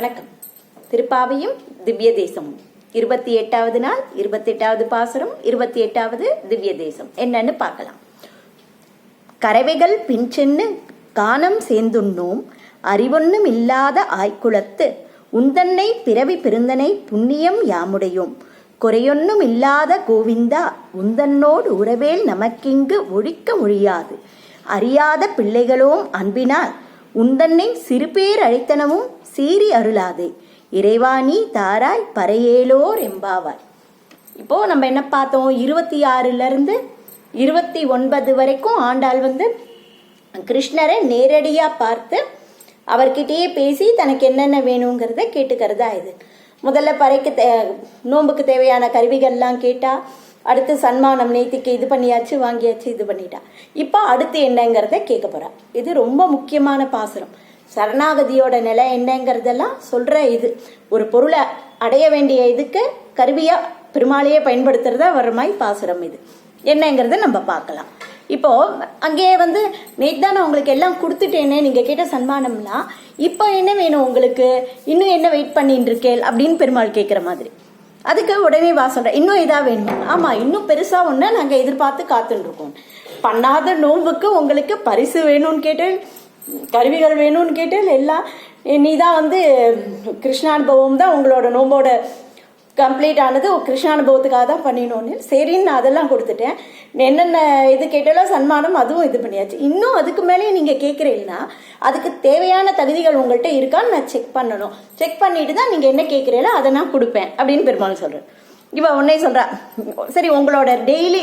வணக்கம். திருப்பாவையும் திவ்ய தேசமும் இருபத்தி எட்டாவது நாள் இருபத்தி எட்டாவது பாசுரம் இருபத்தி எட்டாவது திவ்ய தேசம் என்னன்னு பார்க்கலாம். கறவைகள் பின்சென்னு காணம் சேர்ந்துண்ணோம் அறிவொன்னும் இல்லாத ஆய்குலத்து உந்தன்னை பிறவி பெருந்தனை புண்ணியம் யாமுடையோம். குறையொன்னும் இல்லாத கோவிந்தா உந்தன்னோடு உறவேல் நமக்கிங்கு ஒழிக்க முடியாது. அறியாத பிள்ளைகளோம் அன்பினால் உந்தன்னை சிறுபேர் அழைத்தனவும் சீறி அருளாதே. இறைவாணி தாராய் பறையேலோர் எம்பாவாய் இப்போ நம்ம என்ன பார்த்தோம்? இருபத்தி ஆறுல இருந்து இருபத்தி ஒன்பது வரைக்கும் ஆண்டாள் வந்து கிருஷ்ணரை நேரடியாக பார்த்து அவர்கிட்டயே பேசி தனக்கு என்னென்ன வேணுங்கிறத கேட்டுக்கிறதா இது. முதல்ல பறைக்கு தே நோன்புக்கு தேவையான கருவிகள்லாம் கேட்டால் அடுத்து சன்மானம் நேத்திக்கு இது பண்ணியாச்சு வாங்கியாச்சு இது பண்ணிட்டா. இப்போ அடுத்து என்னங்கிறத கேட்க போறா. இது ரொம்ப முக்கியமான பாசுரம். சரணாகதியோட நிலை என்னங்கிறதெல்லாம் சொல்ற இது. ஒரு பொருளை அடைய வேண்டிய இதுக்கு கருவியா பெருமாளையே பயன்படுத்துறதா வர மாதிரி பாசுரம் இது. என்னங்கிறத நம்ம பார்க்கலாம். இப்போ அங்கேயே வந்து நேற்று தான் நான் உங்களுக்கு எல்லாம் கொடுத்துட்டேனே நீங்க கேட்ட சன்மானம்னா இப்போ என்ன வேணும் உங்களுக்கு? இன்னும் என்ன வெயிட் பண்ணிட்டு இருக்கேன் அப்படின்னு பெருமாள் கேட்குற மாதிரி. அதுக்கு உடனே வா சொல்றேன் இன்னும் இதா வேணுமா? ஆமா இன்னும் பெருசா ஒண்ணு நாங்க எதிர்பார்த்து காத்துட்டு இருக்கோம் பண்ணாத நோன்புக்கு உங்களுக்கு பரிசு வேணும்னு கேட்டேன் கருவிகள் வேணும்னு கேட்டேன் எல்லாம் நீ தான் வந்து கிருஷ்ணானுபவம் தான் உங்களோட நோம்போட கம்ப்ளீட் ஆனது கிருஷ்ணானுபவத்துக்காக தான் பண்ணினோன்னு சரின்னு நான் அதெல்லாம் கொடுத்துட்டேன். என்னென்ன இது கேட்டாலும் சன்மானம் அதுவும் இது பண்ணியாச்சு. இன்னும் அதுக்கு மேலேயே நீங்கள் கேட்குறீங்கன்னா அதுக்கு தேவையான தகுதிகள் உங்கள்கிட்ட இருக்கான்னு நான் செக் பண்ணணும். செக் பண்ணிட்டு தான் நீங்கள் என்ன கேட்குறீங்களோ அதை நான் கொடுப்பேன் அப்படின்னு பெருமாள் சொல்கிறேன் இவன் உன்னே சொல்கிறா சரி உங்களோட டெய்லி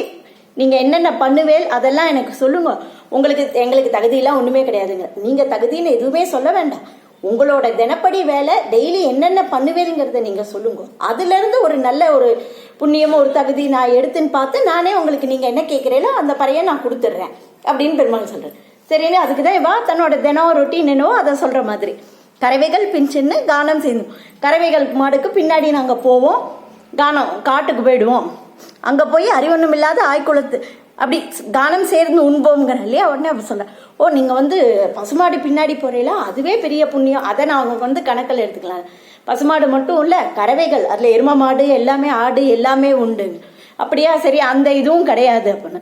நீங்கள் என்னென்ன பண்ணுவேல் அதெல்லாம் எனக்கு சொல்லுங்க. உங்களுக்கு எங்களுக்கு தகுதியெல்லாம் ஒன்றுமே கிடையாதுங்க. நீங்கள் தகுதின்னு எதுவுமே சொல்ல வேண்டாம். உங்களோட தினப்படி வேலை டெய்லி என்னென்ன பண்ணுவேங்கிறத நீங்கள் சொல்லுங்க. அதுலேருந்து ஒரு நல்ல ஒரு புண்ணியமும் ஒரு தகுதி நான் எடுத்துன்னு பார்த்து நானே உங்களுக்கு நீங்கள் என்ன கேட்குறேனோ அந்த பறையை நான் கொடுத்துட்றேன் அப்படின்னு பெருமாள் சொல்கிறேன் சரின்னு அதுக்கு தான் வா தன்னோட தினம் ரொட்டீன் என்னவோ அதை சொல்கிற மாதிரி. கறவைகள் பின்சின்னு கானம் செய்யணும் கறவைகள் மாடுக்கு பின்னாடி நாங்கள் போவோம். கானம் காட்டுக்கு போயிடுவோம். அங்கே போய் அறிவொன்றும் இல்லாத ஆய்குளத்து அப்படி கானம் சேர்ந்து உண்போங்கிற இல்லையா? உடனே அப்படி சொல்ல ஓ நீங்க வந்து பசுமாடு பின்னாடி போறீங்களா? அதுவே பெரிய புண்ணியம். அதை நான் அவங்க வந்து கணக்கில் எடுத்துக்கலாம். பசுமாடு மட்டும் இல்ல கறவைகள். அதுல எரும மாடு எல்லாமே ஆடு எல்லாமே உண்டு. அப்படியா? சரி அந்த இதுவும் கிடையாது. அப்படின்னு.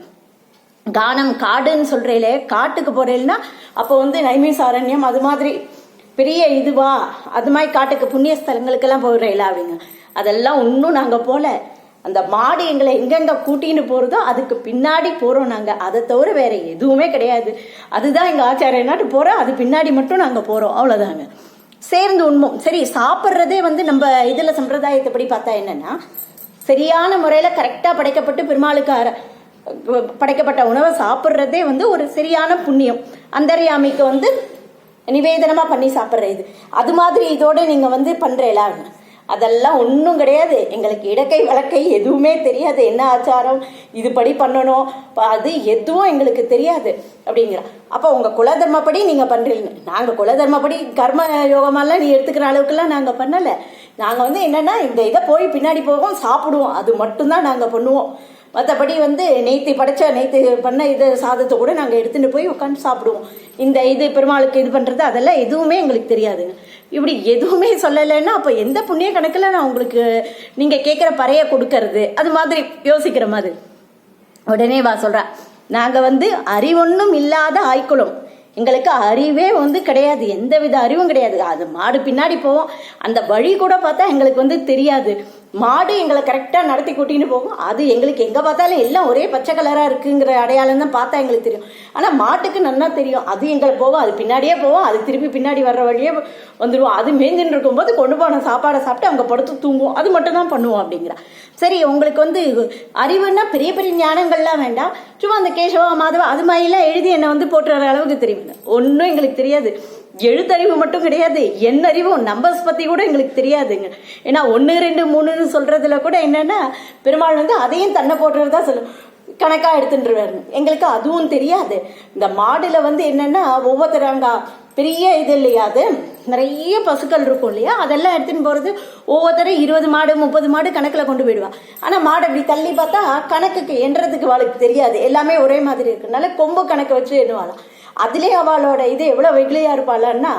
கானம் காடுன்னு சொல்றீங்களே காட்டுக்கு போறீங்கன்னா அப்போ வந்து நைமிசாரண்யம் அது மாதிரி பெரிய இதுவா? அது மாதிரி காட்டுக்கு புண்ணிய ஸ்தலங்களுக்கெல்லாம் போடுறீங்களா அப்படிங்க அதெல்லாம் இன்னும் நாங்கள் போல. அந்த மாடு எங்களை எங்கெங்க கூட்டின்னு போறதோ அதுக்கு பின்னாடி போறோம் நாங்க. அதை தவிர வேற எதுவுமே கிடையாது. அதுதான் எங்க ஆச்சாரியனாட்டு போறோம் அது பின்னாடி மட்டும் நாங்க போறோம். அவ்வளவுதாங்க. சேர்ந்து உண்மம் சரி சாப்பிட்றதே வந்து நம்ம இதுல சம்பிரதாயத்தைப்படி பார்த்தா என்னன்னா சரியான முறையில கரெக்டா படைக்கப்பட்டு பெருமாளுக்கு அர- படைக்கப்பட்ட உணவை சாப்பிட்றதே வந்து ஒரு சரியான புண்ணியம். அந்தர்யாமிக்கு வந்து நிவேதனமா பண்ணி சாப்பிட்ற இது. அது மாதிரி இதோட நீங்க வந்து பண்றீங்களா அதெல்லாம் ஒன்றும் கிடையாது. எங்களுக்கு இடக்கை வழக்கை எதுவுமே தெரியாது. என்ன ஆச்சாரம்? இது படி பண்ணணும். அது எதுவும் எங்களுக்கு தெரியாது. அப்படிங்கிற. அப்போ உங்கள் குலதர்மப்படி நீங்கள் பண்ணுறீங்க நாங்கள் குலதர்மப்படி கர்ம யோகமெல்லாம் நீ எடுத்துக்கிற அளவுக்குலாம் நாங்கள் பண்ணலை. நாங்கள் வந்து என்னென்னா இந்த இதை போய் பின்னாடி போவோம் சாப்பிடுவோம். அது மட்டும்தான் நாங்கள் பண்ணுவோம். மற்றபடி வந்து நேற்று படைச்ச நேத்து பண்ண இது சாதத்தை கூட நாங்கள் எடுத்துட்டு போய் உட்காந்து சாப்பிடுவோம். இந்த இது பெருமாளுக்கு இது பண்ணுறது அதெல்லாம் எதுவுமே எங்களுக்கு தெரியாதுங்க இப்படி எதுவுமே சொல்லலைன்னா அப்போ எந்த புண்ணிய கணக்கில் நான் உங்களுக்கு நீங்கள் கேட்குற பறைய கொடுக்கறது? அது மாதிரி யோசிக்கிற மாதிரி. உடனே வா சொல்கிறேன் நாங்கள் வந்து அறிவொன்னும் இல்லாத ஆய்க்குளம். எங்களுக்கு அறிவே வந்து கிடையாது. எந்த வித அறிவும் கிடையாது. அது மாடு பின்னாடி போவோம். அந்த வழி கூட பார்த்தா எங்களுக்கு வந்து தெரியாது. மாடு எங்களை கரெக்டாக நடத்தி கூட்டின்னு போகும். அது எங்களுக்கு எங்கே பார்த்தாலும் எல்லாம் ஒரே பச்சை கலராக இருக்குங்கிற அடையாளம் தான் பார்த்தா எங்களுக்கு தெரியும். ஆனால் மாட்டுக்கு நல்லா தெரியும். அது எங்களை போகும். அது பின்னாடியே போவோம் அது திருப்பி பின்னாடி வர்ற வழியே வந்துடுவோம் அது மேய்ஞ்சுன்னு இருக்கும்போது கொண்டு போன சாப்பாடை சாப்பிட்டு அவங்க படுத்து தூங்குவோம் அது மட்டும் தான் பண்ணுவோம் அப்படிங்கிறா சரி உங்களுக்கு வந்து அறிவுன்னா பெரிய பெரிய ஞானங்கள்லாம் வேண்டாம். சும்மா அந்த கேசவா மாதவா அது மாதிரிலாம் எழுதி என்னை வந்து போட்டுற அளவுக்கு தெரியும். ஒன்றும் எங்களுக்கு தெரியாது. எழுத்தறிவு மட்டும் கிடையாது என் அறிவும் நம்பர்ஸ் பத்தி கூட எங்களுக்கு தெரியாதுங்க. ஏன்னா ஒன்று ரெண்டு மூணுன்னு சொல்றதுல கூட என்னன்னா பெருமாள் வந்து அதையும் தன்னை போட்டுறதா சொல்லும் கணக்கா எடுத்துட்டுருவாரு எங்களுக்கு அதுவும் தெரியாது. இந்த மாடுல வந்து என்னன்னா ஒவ்வொருத்தராங்க பெரிய இது இல்லையா அது? நிறைய பசுக்கள் இருக்கும் இல்லையா? அதெல்லாம் எடுத்துன்னு போகிறது ஒவ்வொருத்தரும் இருபது மாடு முப்பது மாடு கணக்கில் கொண்டு போயிடுவா. ஆனால் மாடு அப்படி தள்ளி பார்த்தா கணக்குக்கு எண்றதுக்கு அவளுக்கு தெரியாது. எல்லாமே ஒரே மாதிரி இருக்கிறதுனால கொம்பு கணக்கு வச்சு எண்ணுவாளாம். அதுலேயே அவளோட இது எவ்வளோ வெகுளியாக இருப்பாளன்னா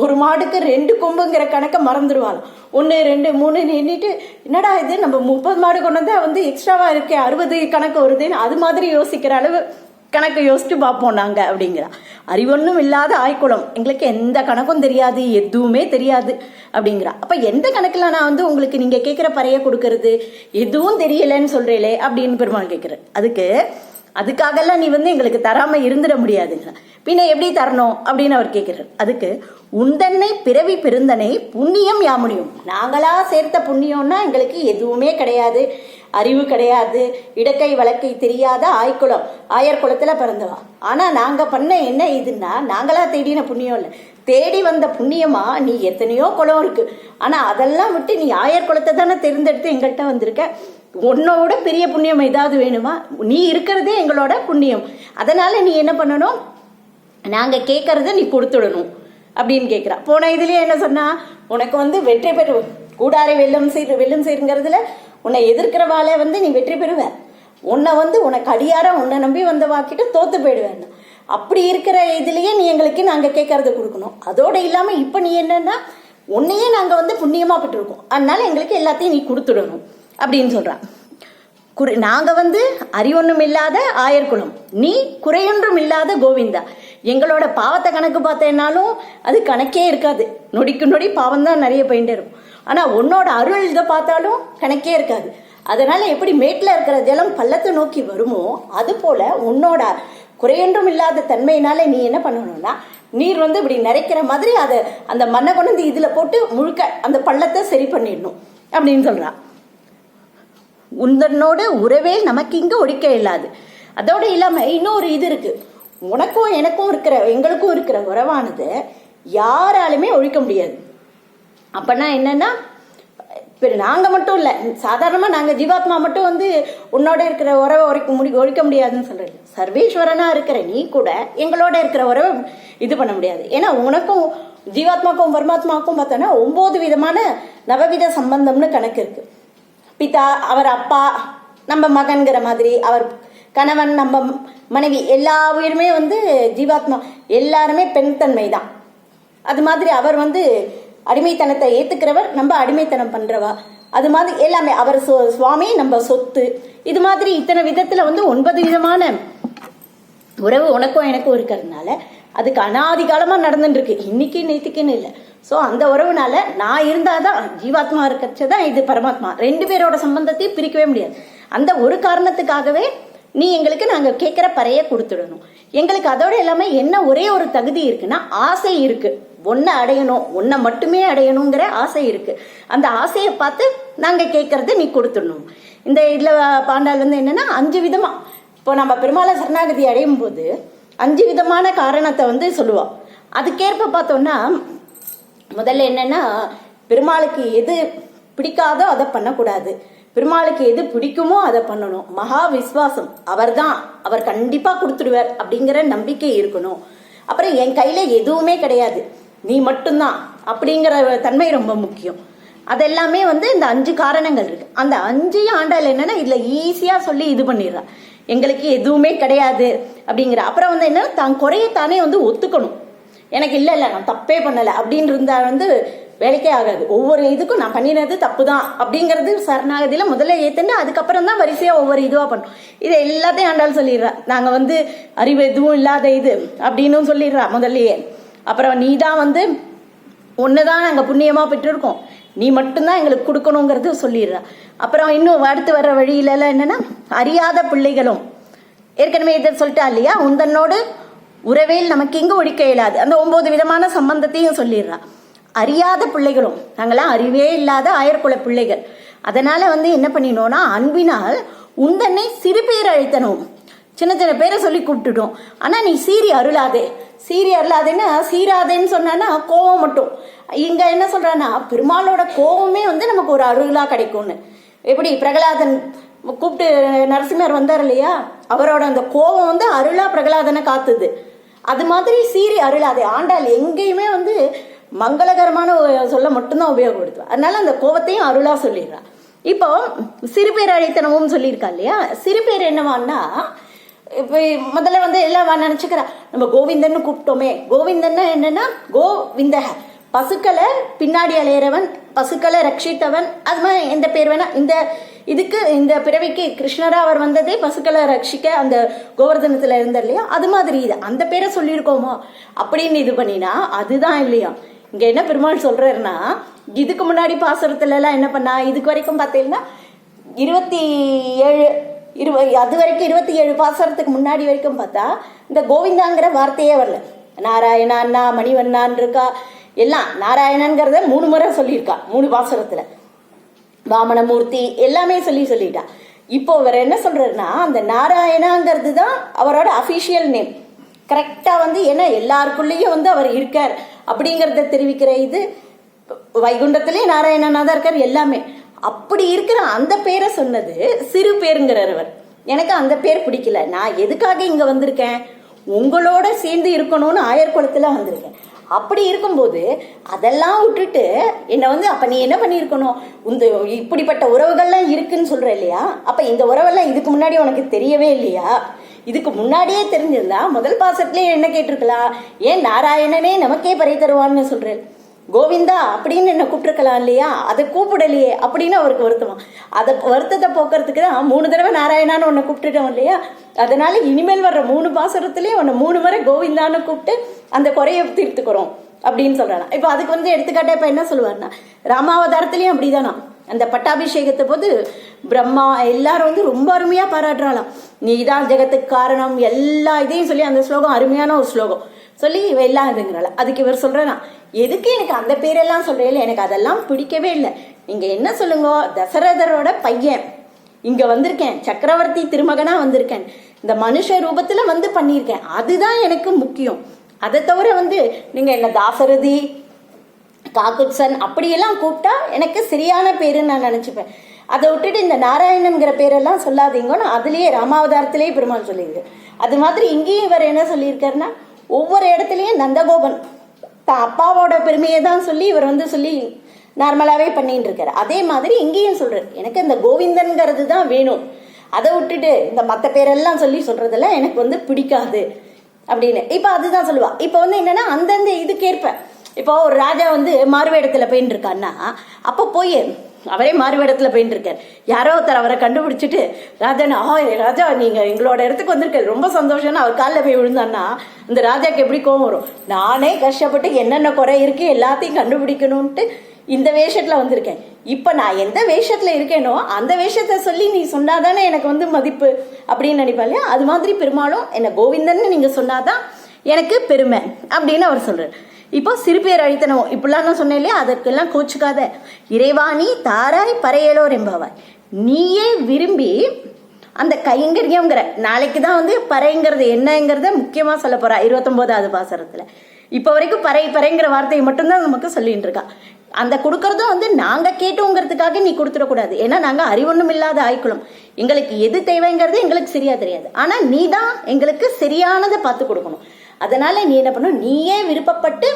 ஒரு மாடுக்கு ரெண்டு கொம்புங்கிற கணக்கை மறந்துடுவாள். ஒன்று ரெண்டு மூணு நின்றுட்டு என்னடா இது? நம்ம முப்பது மாடு கொண்டு வந்தால் வந்து எக்ஸ்ட்ராவாக இருக்கே அறுபது கணக்கு வருதுன்னு அது மாதிரி யோசிக்கிற அளவு கணக்கு யோசிச்சு பார்ப்போம் நாங்கள் அப்படிங்கிறா. அறிவொன்றும் இல்லாத ஆய்க்குளம். எங்களுக்கு எந்த கணக்கும் தெரியாது எதுவுமே தெரியாது அப்படிங்கிறா. அப்போ எந்த கணக்கில் நான் வந்து உங்களுக்கு நீங்கள் கேட்குற பறையை கொடுக்கறது? எதுவும் தெரியலன்னு சொல்கிறீங்களே அப்படின்னு பெருமாள் கேட்குறேன் அதுக்கு அதுக்காகலாம் நீ வந்து எங்களுக்கு தராம இருந்துட முடியாதுங்க. பின்ன எப்படி தரணும் அப்படின்னு அவர் கேட்கிறார் அதுக்கு உந்தன்னை பிறவி பெருந்தனை புண்ணியம் யாமுடியும் நாங்களா சேர்த்த புண்ணியம்னா எங்களுக்கு எதுவுமே கிடையாது. அறிவு கிடையாது. இடக்கை வழக்கை தெரியாத ஆய்க்குளம் ஆயர் குளத்துல பிறந்தவா. ஆனா நாங்க பண்ண என்ன இதுன்னா நாங்களா தேடின புண்ணியம் இல்லை. தேடி வந்த புண்ணியமா? நீ எத்தனையோ குளம் இருக்கு. ஆனா அதெல்லாம் விட்டு நீ ஆயர் குளத்தை தானே தேர்ந்தெடுத்து எங்கள்கிட்ட வந்திருக்க? உன்னோட பெரிய புண்ணியம் ஏதாவது வேணுமா? நீ இருக்கிறதே எங்களோட புண்ணியம். அதனால நீ என்ன பண்ணணும்? நாங்க கேட்கறத நீ கொடுத்துடணும் அப்படின்னு கேட்கிறா போன இதுலயே என்ன சொன்னா? உனக்கு வந்து வெற்றி பெறு கூடாரை வெல்லும் சீர் வெல்லும் சீருங்கிறதுல உன்னை எதிர்க்கிறவாலே வந்து நீ வெற்றி பெறுவ. உன்னை வந்து உனக்கு அடியார உன்னை நம்பி வந்த வாக்கிட்டு தோத்து போயிடுவேன் அப்படி இருக்கிற இதுலயே நீ எங்களுக்கு நாங்க கேட்கறத கொடுக்கணும். அதோட இல்லாம இப்ப நீ என்னன்னா உன்னையே நாங்க வந்து புண்ணியமா பெற்றிருக்கோம். அதனால எங்களுக்கு எல்லாத்தையும் நீ கொடுத்துடணும் அப்படின்னு சொல்றான். குறை நாங்கள் வந்து அறிவொன்றும் இல்லாத ஆயர்குலம். நீ குறையொன்றும் இல்லாத கோவிந்தா. எங்களோட பாவத்தை கணக்கு பார்த்தேன்னாலும் அது கணக்கே இருக்காது. நொடிக்கு நொடி பாவம் தான் நிறைய போயிட்டே இருக்கும். ஆனால் உன்னோட அருள் இதை பார்த்தாலும் கணக்கே இருக்காது. அதனால எப்படி மேட்டில் இருக்கிற ஜலம் பள்ளத்தை நோக்கி வருமோ அது போல உன்னோட குறையொன்றும் இல்லாத தன்மையினால நீ என்ன பண்ணணும்னா நீர் வந்து இப்படி நிறைக்கிற மாதிரி அதை அந்த மண்ணை கொண்டு வந்து இதுல போட்டு முழுக்க அந்த பள்ளத்தை சரி பண்ணிடணும் அப்படின்னு சொல்கிறான் உந்தனோட உறவே நமக்கு இங்க ஒழிக்க இல்லாது அதோட இல்லாம இன்னொரு இது இருக்கு. உனக்கும் எனக்கும் இருக்கிற எங்களுக்கும் இருக்கிற உறவானது யாராலுமே ஒழிக்க முடியாது. அப்பனா என்னன்னா இப்போ நாங்கள் மட்டும் இல்லை சாதாரணமாக நாங்கள் ஜீவாத்மா மட்டும் வந்து உன்னோட இருக்கிற உறவை உரைக்க முடி ஒழிக்க முடியாதுன்னு சொல்கிறேன் சர்வேஸ்வரனாக இருக்கிற நீ கூட எங்களோட இருக்கிற உறவை இது பண்ண முடியாது. ஏன்னா உனக்கும் ஜீவாத்மாக்கும் பரமாத்மாவுக்கும் பார்த்தோன்னா ஒம்பது விதமான நவவித சம்பந்தம்னு கணக்கு இருக்கு. பிதா அவர் அப்பா நம்ம மகன்கிற மாதிரி அவர் கணவன் நம்ம மனைவி எல்லா உயிருமே வந்து ஜீவாத்மா எல்லாருமே பெண் தன்மை தான் அது மாதிரி அவர் வந்து அடிமைத்தனத்தை ஏத்துக்கிறவர் நம்ம அடிமைத்தனம் பண்றவா? அது மாதிரி எல்லாமே அவர் சுவாமி நம்ம சொத்து. இது மாதிரி இத்தனை விதத்துல வந்து ஒன்பது விதமான உறவு உனக்கும் எனக்கும் இருக்கிறதுனால அதுக்கு அனாதி காலமா நடந்துட்டு இருக்கு இன்னைக்கு நேத்துக்குன்னு இல்லை. ஸோ அந்த உறவுனால நான் இருந்தாதான் ஜீவாத்மா இருக்கச்சதான் இது பரமாத்மா. ரெண்டு பேரோட சம்பந்தத்தையும் பிரிக்கவே முடியாது. அந்த ஒரு காரணத்துக்காகவே நீ எங்களுக்கு நாங்க கேட்கிற பறைய கொடுத்துடணும். எங்களுக்கு அதோட எல்லாமே என்ன ஒரே ஒரு தகுதி இருக்குன்னா ஆசை இருக்கு. ஒன்றை அடையணும் ஒன்றை மட்டுமே அடையணுங்கிற ஆசை இருக்கு. அந்த ஆசையை பார்த்து நாங்க கேட்கறத நீ கொடுத்துடணும். இந்த இதுல பாண்டால் வந்து என்னன்னா அஞ்சு விதமா. இப்போ நம்ம பெருமாளை சரணாகதி அடையும் போது அஞ்சு விதமான காரணத்தை வந்து சொல்லுவோம் அதுக்கேற்ப பார்த்தோம்னா முதல்ல என்னன்னா பெருமாளுக்கு எது பிடிக்காதோ அதை பண்ணக்கூடாது. பெருமாளுக்கு எது பிடிக்குமோ அதை பண்ணணும். மகா விஸ்வாசம். அவர்தான். அவர் கண்டிப்பா கொடுத்துடுவார் அப்படிங்கிற நம்பிக்கை இருக்கணும். அப்புறம் என் கையில எதுவுமே கிடையாது. நீ மட்டும்தான் அப்படிங்கிற தன்மை ரொம்ப முக்கியம். அதெல்லாமே வந்து இந்த அஞ்சு காரணங்கள் இருக்கு. அந்த அஞ்சு ஆண்டாள் என்னன்னா இதுல ஈஸியா சொல்லி இது பண்ணிடுறா. எங்களுக்கு எதுவுமே கிடையாது அப்படிங்கிற. அப்புறம் வந்து என்ன தான் குறையத்தானே வந்து ஒத்துக்கணும். எனக்கு இல்லை இல்லை நான் தப்பே பண்ணலை அப்படின்னு இருந்தா வந்து வேலைக்கே ஆகாது. ஒவ்வொரு இதுக்கும் நான் பண்ணினது தப்பு தான் அப்படிங்கிறது சரணாகதியில் முதல்ல ஏற்றுண்டு அதுக்கப்புறம் தான் வரிசையாக ஒவ்வொரு இதுவாக பண்ணும். இது எல்லாத்தையும் ஆண்டாள் சொல்லிடுறா. நாங்கள் வந்து அறிவு எதுவும் இல்லாத இது அப்படின்னு சொல்லிடுறா முதல்லையே. அப்புறம் நீ தான் வந்து ஒன்று தான் நாங்கள் புண்ணியமாக பெற்றிருக்கோம். நீ மட்டும்தான் எங்களுக்கு கொடுக்கணுங்கிறது சொல்லிடுறா. அப்புறம் இன்னும் அடுத்து வர்ற வழியிலலாம் என்னென்னா அறியாத பிள்ளைகளும். ஏற்கனவே இதை சொல்லிட்டா இல்லையா? உந்தன்னோடு உறவேல் நமக்கு எங்கே ஒழிக்க இயலாது. அந்த ஒம்பது விதமான சம்பந்தத்தையும் சொல்லிடுறா. அறியாத பிள்ளைகளும். நாங்களாம் அறிவே இல்லாத ஆயர்குல பிள்ளைகள். அதனால் வந்து என்ன பண்ணினோன்னா அன்பினால் உந்தன்னை சிறு பேர் அழைத்தனும். சின்ன சின்ன பேரை சொல்லி கூப்பிட்டுட்டோம். ஆனால் நீ சீரி அருளாதே. சீரி அருளாதேன்னா சீராதேன்னு சொன்னான்னா கோவம் மட்டும். இங்கே என்ன சொல்கிறான்னா பெருமாளோட கோவமே வந்து நமக்கு ஒரு அருளாக கிடைக்கும்னு. எப்படி பிரகலாதன் கூப்பிட்டு நரசிம்மர் வந்தார் இல்லையா? அவரோட அந்த கோபம் வந்து அருளா பிரகலாதனை காத்துது. அது மாதிரி சீரி அருளாதே. ஆண்டாள் எங்கேயுமே வந்து மங்களகரமான சொல்ல மட்டும்தான் உபயோகப்படுத்துவா. அதனால அந்த கோபத்தையும் அருளா சொல்லிடுறா. இப்போ சிறுபேர் அழைத்தனமும் சொல்லியிருக்கா இல்லையா? சிறுபேர் என்னவான்னா இப்போ முதல்ல வந்து எல்லாம் நினச்சிக்கிறா நம்ம கோவிந்தன்னு கூப்பிட்டோமே. கோவிந்தன்னா என்னன்னா கோவிந்த பசுக்களை பின்னாடி அலையிறவன் பசுக்களை ரட்சித்தவன். அது மாதிரி எந்த பேர் வேணா இந்த இதுக்கு இந்த பிறவிக்கு கிருஷ்ணரா அவர் வந்ததே பசுக்களை ரட்சிக்க அந்த கோவர்தனத்துல இருந்தார் இல்லையா? அது மாதிரி இது. அந்த பேரை சொல்லியிருக்கோமோ? அப்படின்னு இது பண்ணினா அதுதான் இல்லையா? இங்க என்ன பெருமாள் சொல்றாருன்னா இதுக்கு முன்னாடி பாசுரத்துல எல்லாம் என்ன பண்ணா இதுக்கு வரைக்கும் பார்த்தீங்கன்னா இருபத்தி ஏழு இருவ அது வரைக்கும் இருபத்தி ஏழு பாசரத்துக்கு முன்னாடி வரைக்கும் பார்த்தா இந்த கோவிந்தாங்கிற வார்த்தையே வரல. நாராயணா அண்ணா மணிவண்ணான் இருக்கா எல்லாம் நாராயணங்கிறத மூணு முறை சொல்லியிருக்கா மூணு பாசுரத்துல. வாமனமூர்த்தி எல்லாமே சொல்லி சொல்லிட்டா. இப்போ அவர் என்ன சொல்றாருன்னா அந்த நாராயணாங்கிறது தான் அவரோட அஃபிஷியல் நேம் கரெக்டா வந்து ஏன்னா எல்லாருக்குள்ளேயும் வந்து அவர் இருக்கார். அப்படிங்கறத தெரிவிக்கிற இது வைகுண்டத்திலே நாராயணனா தான் இருக்கார் எல்லாமே. அப்படி இருக்கிற அந்த பேரை சொன்னது சிறு பேருங்கிறார் அவர் எனக்கு அந்த பேர் பிடிக்கல. நான் எதுக்காக இங்க வந்திருக்கேன்? உங்களோட சேர்ந்து இருக்கணும்னு ஆயர்குளத்துல வந்திருக்கேன். அப்படி இருக்கும்போது அதெல்லாம் விட்டுட்டு என்னை வந்து அப்ப நீ என்ன பண்ணியிருக்கணும்? இந்த இப்படிப்பட்ட உறவுகள்லாம் இருக்குன்னு சொல்ற இல்லையா? அப்ப இந்த உறவெல்லாம் இதுக்கு முன்னாடி உனக்கு தெரியவே இல்லையா? இதுக்கு முன்னாடியே தெரிஞ்சிருந்தா முதல் பாசத்துலேயே என்ன கேட்டிருக்கலாம்? ஏன் நாராயணனே நமக்கே பறை தருவான்னு சொல்றேன். கோவிந்தா அப்படின்னு என்ன கூப்பிட்டுருக்கலாம் இல்லையா? அதை கூப்பிடலையே அப்படின்னு அவருக்கு வருத்தமா. அதை வருத்தத்தை போக்குறதுக்கு தான் மூணு தடவை நாராயணான்னு உன்னை கூப்பிட்டுட்டோம் இல்லையா? அதனால இனிமேல் வர்ற மூணு பாசுரத்துலேயும் உன்னை மூணு முறை கோவிந்தான்னு கூப்பிட்டு அந்த குறைய தீர்த்துக்கிறோம் அப்படின்னு சொல்கிறானா இப்போ அதுக்கு வந்து எடுத்துக்காட்டே இப்போ என்ன சொல்லுவாருன்னா ராமாவதாரத்துலேயும் அப்படிதானா? அந்த பட்டாபிஷேகத்தை போது பிரம்மா எல்லாரும் வந்து ரொம்ப அருமையாக பாராட்டுறாளாம். நீதான் ஜெகத்துக்கு காரணம் எல்லா இதையும் சொல்லி அந்த ஸ்லோகம் அருமையான ஒரு ஸ்லோகம் சொல்லி இவ எல்லாம் இதுங்கிறாள். அதுக்கு இவர் சொல்றேனா எதுக்கு எனக்கு அந்த பேரெல்லாம் சொல்றேன் எனக்கு அதெல்லாம் பிடிக்கவே இல்லை. நீங்க என்ன சொல்லுங்க? தசரதரோட பையன். இங்க வந்திருக்கேன். சக்கரவர்த்தி திருமகனா வந்திருக்கேன். இந்த மனுஷ ரூபத்துல வந்து பண்ணியிருக்கேன். அதுதான் எனக்கு முக்கியம். அதை தவிர வந்து நீங்க என்ன தாசரதி காக்குட்சன் அப்படியெல்லாம் கூப்பிட்டா எனக்கு சரியான பேருன்னு நான் நினைச்சுப்பேன். அதை விட்டுட்டு இந்த நாராயணன்கிற பேரெல்லாம் சொல்லாதீங்கன்னு அதுலேயே ராமாவதாரத்திலேயே பெருமாள் சொல்லியிருக்கு. அது மாதிரி இங்கேயும் இவர் என்ன சொல்லியிருக்காருன்னா ஒவ்வொரு இடத்துலையும் நந்தகோபன். தான் அப்பாவோட பெருமையை தான் சொல்லி இவர் வந்து சொல்லி நார்மலாகவே பண்ணிட்டு இருக்காரு அதே மாதிரி இங்கேயும் சொல்கிறார் எனக்கு இந்த கோவிந்தன்கிறது தான் வேணும். அதை விட்டுட்டு இந்த மற்ற பேரெல்லாம் சொல்லி சொல்கிறதெல்லாம் எனக்கு வந்து பிடிக்காது அப்படின்னு. இப்போ அதுதான் சொல்லுவா. இப்போ வந்து என்னென்னா அந்தந்த இதுக்கேற்ப இப்போ ஒரு ராஜா வந்து மாறுவேடத்தில் போயின்னு இருக்கான்னா அப்போ போய் அவரே மாறுவேடத்துல போயின்னு இருக்கார் யாரோ ஒருத்தர் அவரை கண்டுபிடிச்சிட்டு ராஜா ஆ ராஜா நீங்க எங்களோட இடத்துக்கு வந்திருக்காரு ரொம்ப சந்தோஷம்னு அவர் காலில் போய் விழுந்தான்னா இந்த ராஜாக்கு எப்படி கோவம் வரும்? நானே கஷ்டப்பட்டு என்னென்ன குறை இருக்கு எல்லாத்தையும் கண்டுபிடிக்கணும்ட்டு இந்த வேஷத்துல வந்திருக்கேன். இப்ப நான் எந்த வேஷத்துல இருக்கேனோ அந்த வேஷத்தை சொல்லி நீ சொன்னாதானே எனக்கு வந்து மதிப்பு அப்படின்னு நினைப்பா இல்லையா? அது மாதிரி பெருமாளும் என்ன கோவிந்தன்னு நீங்க சொன்னாதான் எனக்கு பெருமை அப்படின்னு அவர் சொல்றாரு. இப்போ சிறுபேர் அழித்தனம் இப்படிலாம் நான் சொன்னேன் இல்லையா? அதற்கெல்லாம் கோச்சுக்காத. இறைவாணி தாராய் பறையலோர் என்பவாய். நீயே விரும்பி அந்த கைங்கரியங்கிற நாளைக்கு தான் வந்து பறைங்கிறது என்னங்கிறத முக்கியமாக சொல்ல போகிறா இருபத்தொம்போதாவது பாசரத்தில். இப்போ வரைக்கும் பறை பறைங்கிற வார்த்தையை மட்டும்தான் நமக்கு சொல்லிட்டு இருக்கா அந்த கொடுக்கறதும் வந்து நாங்கள் கேட்டோங்கிறதுக்காக நீ கொடுத்துடக்கூடாது. ஏன்னா நாங்கள் அறிவொன்றும் இல்லாத ஆய்க்குளம். எங்களுக்கு எது தேவைங்கிறது எங்களுக்கு சரியா தெரியாது. ஆனால் நீ தான் எங்களுக்கு சரியானதை பார்த்து கொடுக்கணும். அதனால நீ என்ன பண்ணணும்? நீயே விருப்பப்பட்டு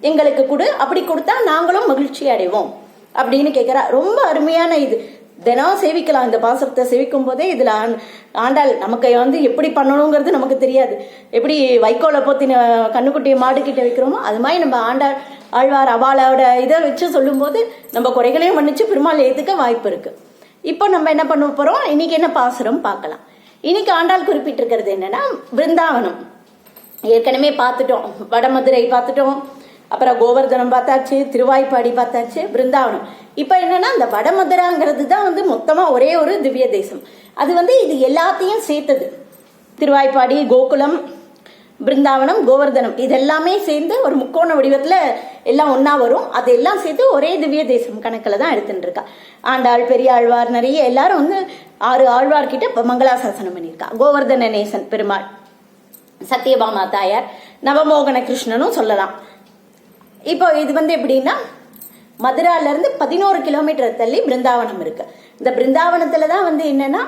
எங்களுக்கு கொடு. அப்படி கொடுத்தா நாங்களும் மகிழ்ச்சி அடைவோம். அப்படின்னு கேட்கிறா ரொம்ப அருமையான இது. தினம் சேவிக்கலாம். இந்த பாசத்தை சேவிக்கும் போதே இதுல ஆண்- ஆண்டாள் நமக்கு வந்து எப்படி பண்ணணுங்கிறது நமக்கு தெரியாது. எப்படி வைக்கோலை போத்தின கண்ணுக்குட்டியை மாடு வைக்கிறோமோ அது மாதிரி நம்ம ஆண்டாள் ஆழ்வார் அவாளோட இதை வச்சு சொல்லும்போது நம்ம குறைகளையும் மன்னிச்சு பெருமாள் ஏத்துக்க வாய்ப்பு இருக்கு. இப்போ நம்ம என்ன பண்ண போறோம்? இன்னைக்கு என்ன பாசுரம் பார்க்கலாம். இன்னைக்கு ஆண்டாள் குறிப்பிட்டிருக்கிறது என்னன்னா பிருந்தாவனம். ஏற்கனவே பார்த்துட்டோம். வடமதுரை பார்த்துட்டோம். அப்புறம் கோவர்தனம் பார்த்தாச்சு திருவாய்ப்பாடி பார்த்தாச்சு பிருந்தாவனம். இப்போ என்னன்னா இந்த வடமதுராங்கிறது தான் வந்து மொத்தமாக ஒரே ஒரு திவ்ய தேசம். அது வந்து இது எல்லாத்தையும் சேர்த்தது. திருவாய்ப்பாடி கோகுலம் பிருந்தாவனம் கோவர்தனம் இது எல்லாமே சேர்ந்து ஒரு முக்கோண வடிவத்தில் எல்லாம் ஒன்றா வரும். அது எல்லாம் சேர்த்து ஒரே திவ்ய தேசம் கணக்கில் தான் எடுத்துட்டு இருக்கா ஆண்டாள் பெரிய ஆழ்வார் நிறைய எல்லாரும் வந்து ஆறு ஆழ்வார்கிட்ட இப்போ மங்களாசாசனம் பண்ணியிருக்கா. கோவர்தன நேசன் பெருமாள். சத்யபாமா தாயார் நவமோகன கிருஷ்ணனும் சொல்லலாம். இப்போ இது வந்து எப்படின்னா மதுரால இருந்து பதினோரு கிலோமீட்டர் தள்ளி பிருந்தாவனம் இருக்கு. இந்த பிருந்தாவனத்துல தான் வந்து என்னன்னா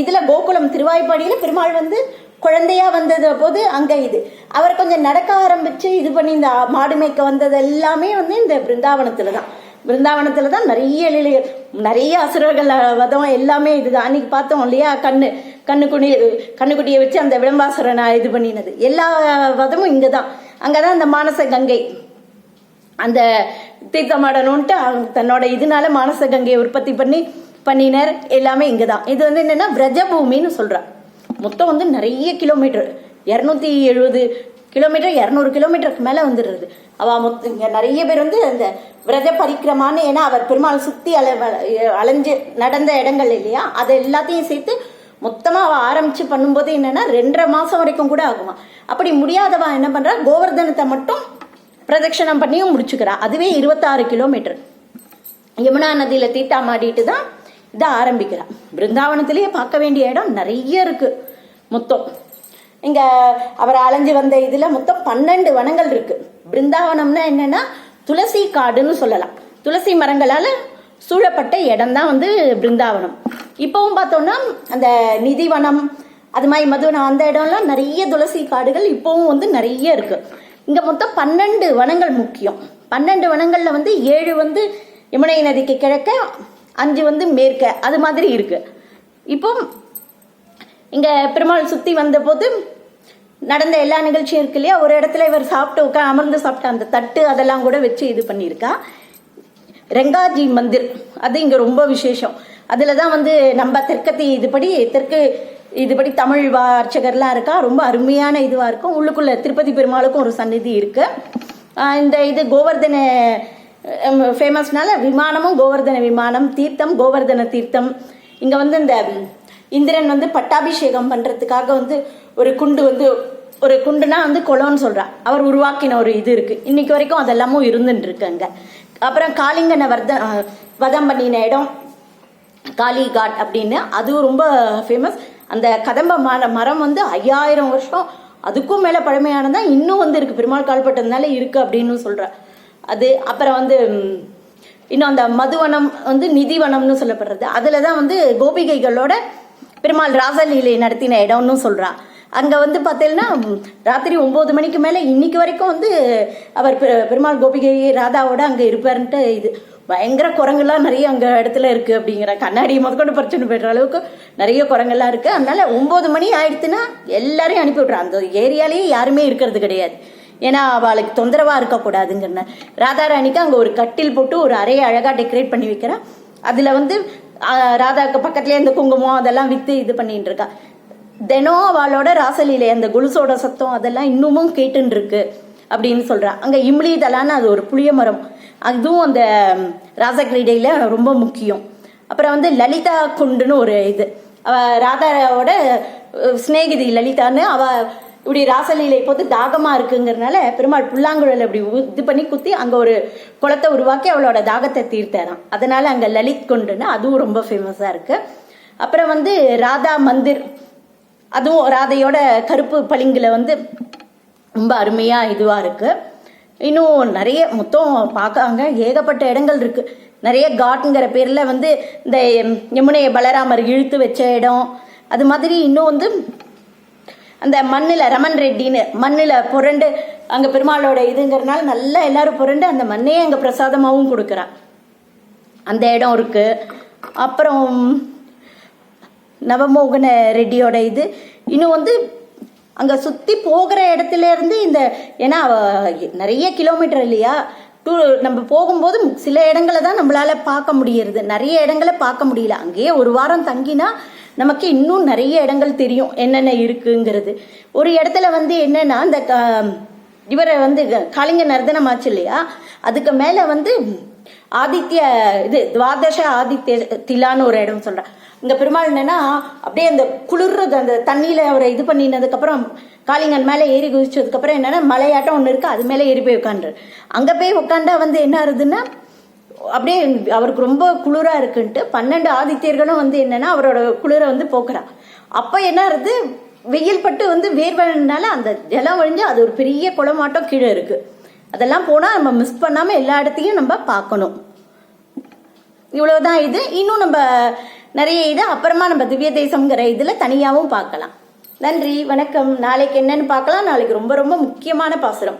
இதுல கோகுலம் திருவாய்ப்பாடியில பெருமாள் வந்து குழந்தையா வந்தது போது அங்க இது. அவர் கொஞ்சம் நடக்க ஆரம்பிச்சு இது பண்ணி இந்த மாடு மேய்க்க வந்தது எல்லாமே வந்து இந்த பிருந்தாவனத்துல தான். பிருந்தாவனத்துல தான் நிறைய நிறைய அசுரர்கள் வதம் எல்லாமே இதுதான். அன்னைக்கு பார்த்தோம் இல்லையா கண்ணு. கண்ணுக்குடி கண்ணுக்குட்டியை வச்சு அந்த விளம்பாசுரனை இது பண்ணினது. எல்லா வதமும் இங்கே தான் அங்கே தான் அந்த மானச கங்கை. அந்த தீர்த்தமாடணும்ன்ட்டு தன்னோட இதனால மானச கங்கையை உற்பத்தி பண்ணி பண்ணினர். எல்லாமே இங்கே தான் இது வந்து என்னென்னா விரஜபூமின்னு சொல்றா. மொத்தம் வந்து நிறைய கிலோமீட்டர். இரநூத்தி எழுபது கிலோமீட்டர் இரநூறு கிலோமீட்டருக்கு மேலே வந்துடுறது. அவள் மொத்த இங்கே நிறைய பேர் வந்து அந்த விரஜ பரிக்கிரமான்னு ஏன்னா அவர் பெருமாள் சுற்றி அல அலைஞ்சு நடந்த இடங்கள் இல்லையா? அதை எல்லாத்தையும் சேர்த்து மொத்தமாக அவள் ஆரம்பித்து பண்ணும்போது என்னென்னா ரெண்டரை மாதம் வரைக்கும் கூட ஆகுமா. அப்படி முடியாதவன் என்ன பண்ணுறா கோவர்தனத்தை மட்டும் பிரதட்சணம் பண்ணியும் முடிச்சுக்கிறா. அதுவே இருபத்தாறு கிலோமீட்டர். யமுனா நதியில் தீட்டாமாடிட்டு தான் இதை ஆரம்பிக்கிறான் பிருந்தாவனத்திலேயே பார்க்க வேண்டிய இடம் நிறைய இருக்கு மொத்தம். இங்க அவர் அலைஞ்சு வந்த இதில் மொத்தம் பன்னெண்டு வனங்கள் இருக்கு. பிருந்தாவனம்னா என்னன்னா துளசி காடுன்னு சொல்லலாம். துளசி மரங்களால் சூழப்பட்ட இடம் தான் வந்து பிருந்தாவனம். இப்போவும் பார்த்தோம்னா அந்த நிதிவனம் அது மாதிரி மதுவனம் அந்த இடம்லாம் நிறைய துளசி காடுகள் இப்போவும் வந்து நிறைய இருக்கு. இங்க மொத்தம் பன்னெண்டு வனங்கள் முக்கியம். பன்னெண்டு வனங்கள்ல வந்து ஏழு வந்து யமுனை நதிக்கு கிழக்க அஞ்சு வந்து மேற்க அது மாதிரி இருக்கு. இப்போ இங்க பெருமாள் சுத்தி வந்த போது நடந்த எல்லா நிகழ்ச்சியும் இருக்கு இல்லையா? ஒரு இடத்துல இவர் சாப்பிட்டு உட்கா அமர்ந்து சாப்பிட்ட அந்த தட்டு அதெல்லாம் கூட வச்சு இது பண்ணியிருக்கா. ரெங்காஜி மந்திர் அது இங்க ரொம்ப விசேஷம். அதில் தான் வந்து நம்ம தெற்கத்தி இதுபடி தெற்கு இதுபடி தமிழ் வா- அர்ச்சகர்லாம் இருக்கா ரொம்ப அருமையான இதுவாக இருக்கும். உள்ளுக்குள்ளே திருப்பதி பெருமாளுக்கும் ஒரு சந்நிதி இருக்குது இந்த இது கோவர்தன ஃபேமஸ்னால விமானமும் கோவர்தன விமானம் தீர்த்தம் கோவர்தன தீர்த்தம். இங்கே வந்து இந்த இந்திரன் வந்து பட்டாபிஷேகம் பண்ணுறதுக்காக வந்து ஒரு குண்டு வந்து ஒரு குண்டுனா வந்து குளம்னு சொல்றா அவர் உருவாக்கின ஒரு இது இருக்குது இன்றைக்கி வரைக்கும் அதெல்லாமும் இருந்துட்டு அங்கே. அப்புறம் காளிங்கனை வர்த வதம் பண்ணின இடம் காளி காட் அப்படின்னு அதுவும் ரொம்ப ஃபேமஸ் அந்த கதம்ப மர மரம் வந்து ஐயாயிரம் வருஷம் அதுக்கும் மேலே பழமையானதா இன்னும் வந்து இருக்கு. பெருமாள் கால்பட்டதுனால இருக்கு அப்படின்னு சொல்ற. அது அப்புறம் வந்து இன்னும் அந்த மதுவனம் வந்து நிதிவனம்னு சொல்லப்படுறது. அதில் தான் வந்து கோபிகைகளோட பெருமாள் ராசலீலை நடத்தின இடம்னு சொல்கிறான் அங்கே வந்து பார்த்தீங்கன்னா ராத்திரி ஒம்பது மணிக்கு மேலே இன்னைக்கு வரைக்கும் வந்து அவர் பெருமாள் கோபிகை ராதாவோட அங்கே இருப்பார்ன்ட்டு இது. பயங்கர குரங்குலாம் நிறைய அங்க இடத்துல இருக்கு அப்படிங்கிற கண்ணாடியை முதற்கொண்டு பிரச்சனை போயிடுற அளவுக்கு நிறைய குரங்கெல்லாம் இருக்கு. அதனால ஒன்பது மணி ஆயிடுச்சுன்னா எல்லாரையும் அனுப்பி விட்றான் அந்த ஏரியாலேயே யாருமே இருக்கிறது கிடையாது. ஏன்னா அவளுக்கு தொந்தரவா இருக்கக்கூடாதுங்கிறன. ராதாராணிக்கு அங்க ஒரு கட்டில் போட்டு ஒரு அறையை அழகா டெக்கரேட் பண்ணி வைக்கிறான் அதுல வந்து ராதாக்கு பக்கத்துலயே இந்த குங்குமம் அதெல்லாம் வித்து இது பண்ணிட்டு இருக்கா. தினம் அவளோட ராசலீலை அந்த குலுசோட சத்தம் அதெல்லாம் இன்னமும் கேட்டுன்னு இருக்கு அப்படின்னு சொல்றா. அங்க இம்லி தலான்னு அது ஒரு புளிய மரம். அதுவும் அந்த ராசகிரீடையில ரொம்ப முக்கியம். அப்புறம் வந்து லலிதா குண்டுன்னு ஒரு இது. ராதாவோட சிநேகிதி லலிதான்னு அவ இப்படி ராசலீலை போது தாகமா இருக்குங்கிறனால பெருமாள் புல்லாங்குழல் அப்படி இது பண்ணி குத்தி அங்க ஒரு குளத்தை உருவாக்கி அவளோட தாகத்தை தீர்த்தாராம். அதனால அங்க லலித் குண்டுன்னு அதுவும் ரொம்ப ஃபேமஸா இருக்கு. அப்புறம் வந்து ராதா மந்திர். அதுவும் ராதையோட கருப்பு பளிங்குல வந்து ரொம்ப அருமையா இதுவா இருக்கு. இன்னும் நிறைய மொத்தம் பார்க்காங்க ஏகப்பட்ட இடங்கள் இருக்கு. நிறைய காட்டுங்கிற பேரில் வந்து இந்த யமுனையை பலராமர் இழுத்து வச்ச இடம். அது மாதிரி இன்னும் வந்து அந்த மண்ணில் ரமன் ரெட்டின்னு மண்ணில் புரண்டு அங்கே பெருமாளோட இதுங்கிறனால நல்லா எல்லாரும் புரண்டு அந்த மண்ணையே அங்கே பிரசாதமாகவும் கொடுக்குறா. அந்த இடம் இருக்கு. அப்புறம் நவமோகன ரெட்டியோட இது. இன்னும் வந்து அங்கே சுற்றி போகிற இடத்துல இருந்து இந்த ஏன்னா நிறைய கிலோமீட்டர் இல்லையா? டூ நம்ம போகும்போது சில இடங்களை தான் நம்மளால பார்க்க முடியறது. நிறைய இடங்களை பார்க்க முடியல. அங்கேயே ஒரு வாரம் தங்கினா நமக்கு இன்னும் நிறைய இடங்கள் தெரியும் என்னென்ன இருக்குங்கிறது. ஒரு இடத்துல வந்து என்னன்னா இந்த க- இவரை வந்து காளிங்க நர்தனம் ஆச்சு இல்லையா? அதுக்கு மேலே வந்து ஆதித்ய இது துவாதச ஆதித்ய திலான்னு ஒரு இடம் சொல்றேன். இந்த பெருமாள் என்னன்னா அப்படியே அந்த குளிர்றது அந்த தண்ணியில அவரை இது பண்ணினதுக்கு அப்புறம் காளிங்கன் மேலே ஏறி குதிச்சதுக்கு அப்புறம் என்னன்னா மலையாட்டம் ஒண்ணு இருக்கு அது மேலே ஏறி போய் உட்காந்துரு அங்க போய் உட்காந்தா வந்து என்ன ஆகுதுன்னா அப்படியே அவருக்கு ரொம்ப குளிரா இருக்குன்ட்டு பன்னெண்டு ஆதித்யர்களும் வந்து என்னன்னா அவரோட குளிரை வந்து போக்குறா. அப்ப என்ன ஆகுது வெயில் பட்டு வந்து வேர்வனால அந்த ஜலம் வழிஞ்சு அது ஒரு பெரிய குளமாட்டம் கீழே இருக்கு. அதெல்லாம் போனால் நம்ம மிஸ் பண்ணாமல் எல்லா இடத்தையும் நம்ம பார்க்கணும். இவ்வளவுதான் இது. இன்னும் நம்ம நிறைய இது. அப்புறமா நம்ம திவ்ய தேசம்ங்கிற இதில் தனியாகவும் பார்க்கலாம். நன்றி. வணக்கம். நாளைக்கு என்னன்னு பார்க்கலாம். நாளைக்கு ரொம்ப ரொம்ப முக்கியமான பாசுரம்.